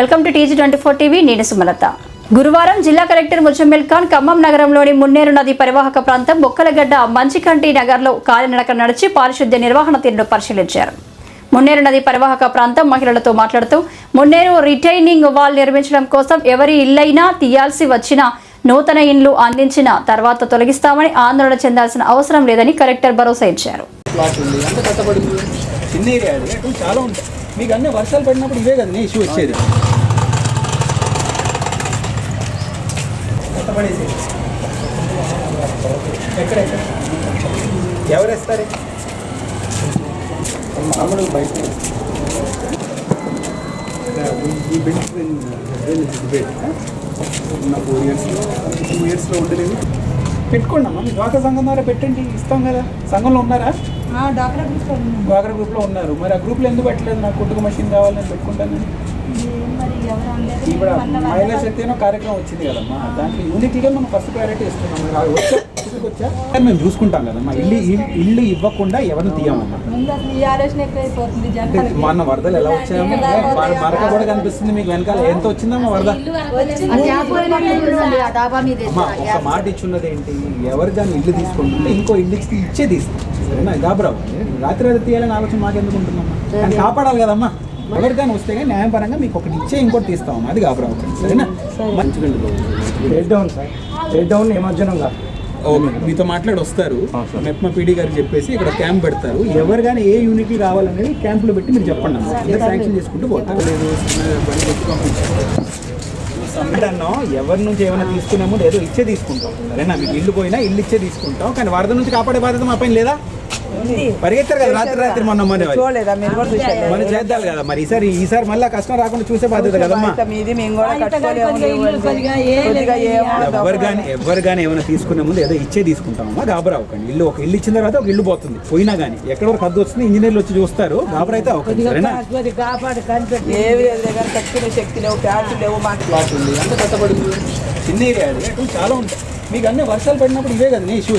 Welcome to TG twenty four TV నేను సుమలత. గురువారం జిల్లా కలెక్టర్ ముజమ్మిల్ ఖాన్ ఖమ్మం నగరంలోని మున్నేరు నది పరివాహక ప్రాంతం బొక్కలగడ్డ మంచికంటి నగర్లో కాలినడక నడిచి పారిశుద్ధ్య నిర్వహణ తీరును పరిశీలించారు. మున్నేరు నది పరివాహక ప్రాంతం మహిళలతో మాట్లాడుతూ మున్నేరు రిటైనింగ్ వాల్ నిర్మించడం కోసం ఎవరి ఇల్లైనా తీయాల్సి వచ్చిన నూతన ఇండ్లు అందించిన తర్వాత తొలగిస్తామని ఆందోళన చెందాల్సిన అవసరం లేదని కలెక్టర్ భరోసా ఇచ్చారు. మీకు అన్ని వర్షాలు పడినప్పుడు ఇవే కదా ఇష్యూ వచ్చేది. కట్టబడేసి ఎక్కడెక్కడ ఎవరు వేస్తారు మామూలు బయట. ఈ బిల్డింగ్ డిబేట్ ఉన్న ఫోర్ ఇయర్స్లో టూ ఇయర్స్లో ఉండలేదు పెట్టుకోండి అమ్మా మీ డ్వాక్రా సంఘం ద్వారా పెట్టండి ఇస్తాం కదా. సంఘంలో ఉన్నారా? డ్వాక్రా గ్రూప్లో ఉన్నారు. మరి ఆ గ్రూప్లో ఎందుకు పెట్టలేదు? నాకు కుట్టుకు మషిన్ కావాలని పెట్టుకుంటాను ఎవరు అనలేదు ఇప్పుడు మహిళా శక్తి అనే కార్యక్రమం వచ్చింది కదమ్మా. దాంట్లో యూనిటీగా మనం ఫస్ట్ ప్రయారిటీ ఇస్తున్నాం. మరి వచ్చా వచ్చా? మేము చూసుకుంటాం కదమ్మా. ఇల్లు ఇల్లు- ఇవ్వకుండా ఎవరిని తీయమమ్మా. ముందు అసలు ఈ ఆలోచన ఎక్కువైపోతుంది అంటే జనాలకి మొన్న వరదలు ఎలా వచ్చాయమ్మా? మన మరక కూడా కనిపిస్తుంది మీకు వెనకాల. ఎంత వచ్చిందమ్మా వరద? అమ్మా ఒక మాట ఇచ్చున్నది ఏంటి? ఎవరు కానీ ఇల్లు తీసుకుంటుంటే ఇంకో ఇల్లు ఇచ్చి ఇచ్చే తీస్తాం సరేనా? గాబరావు రాత్రి రాత్రి తీయాలని ఆలోచన మాకు ఎందుకు ఉంటుందమ్మా కాపాడాలి కదమ్మా. ఎవరికైనా వస్తే కానీ న్యాయపరంగా మీకు ఒకటి ఇచ్చే ఇంకోటి తీస్తామమ్మా అది గాబరావు సరేనా? మంచిగా red down sir red down నిమజ్జనం కాదు. ఓకే మీతో మాట్లాడి వస్తారు. మెప్మా పీడీ గారు చెప్పేసి ఇక్కడ క్యాంప్ పెడతారు. ఎవరు కానీ ఏ యూనిటీ రావాలనేది క్యాంపులో పెట్టి మీరు చెప్పండి అమ్మా. అందరు శాంక్షన్ చేసుకుంటూ పోతారు. ఎవరి నుంచి ఏమైనా తీసుకున్నామో లేదో ఇచ్చే తీసుకుంటాం. సరేనా? మీకు ఇల్లు పోయినా ఇల్లు ఇచ్చే తీసుకుంటాం. కానీ వరద నుంచి కాపాడే బాధ్యత మా పైన లేదా? పరిగెత్తారు కదా రాత్రి రాత్రి మొన్న చూసారు మనం చేద్దాం కదా మరి. ఈసారి ఈసారి మళ్ళీ కష్టం రాకుండా చూసే బాధ్యత కదమ్మా. ఎవరు కానీ ఎవరు కానీ ఏమైనా తీసుకునే ముందు ఏదో ఇచ్చే తీసుకుంటామమ్మా గాబరా అవ్వకండి. ఇల్లు ఒక ఇల్లు ఇచ్చిన తర్వాత ఒక ఇల్లు పోతుంది. పోయినా కానీ ఎక్కడ వరకు అద్దు వస్తుంది ఇంజనీర్లు వచ్చి చూస్తారు గాబరా అయితే అవ్వకండి సరేనా? ఏవి లేదు దగ్గర కట్టుకునే శక్తి లేవు ప్యాట్లు లేవు మాకు ప్లాట్ ఉంది అంత కట్టబడింది చిన్న ఏరియా చాలా ఉంటాయి. మీకు అన్ని వర్షాలు పడినప్పుడు ఇవే కదా ఇష్యూ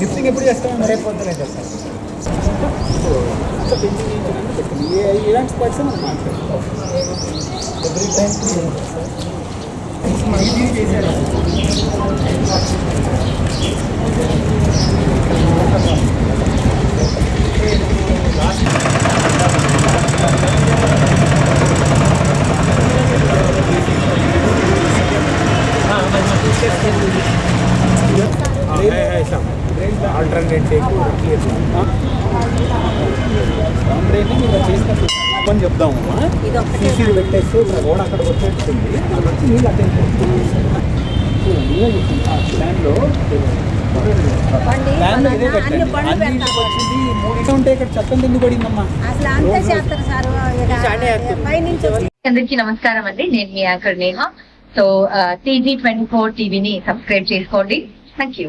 లిఫ్టింగ్ ఎప్పుడు చేస్తాం రేపు పొద్దునే చేస్తాం. ఇలాంటి పర్సన్ ఎవ్రీ టైం చేశారు ఆల్టర్నేట్ చెప్దాము సీసీలు పెట్టేస్తే ఇక్కడ గోడ అక్కడ వచ్చేస్తుంది అక్కడ వచ్చి నీళ్ళు అటెండ్ ప్లాన్లో అందరికీ నమస్కారం అండి. నేను మీ anchor Neha. So TG twenty four టీవీని సబ్స్క్రైబ్ చేసుకోండి. Thank you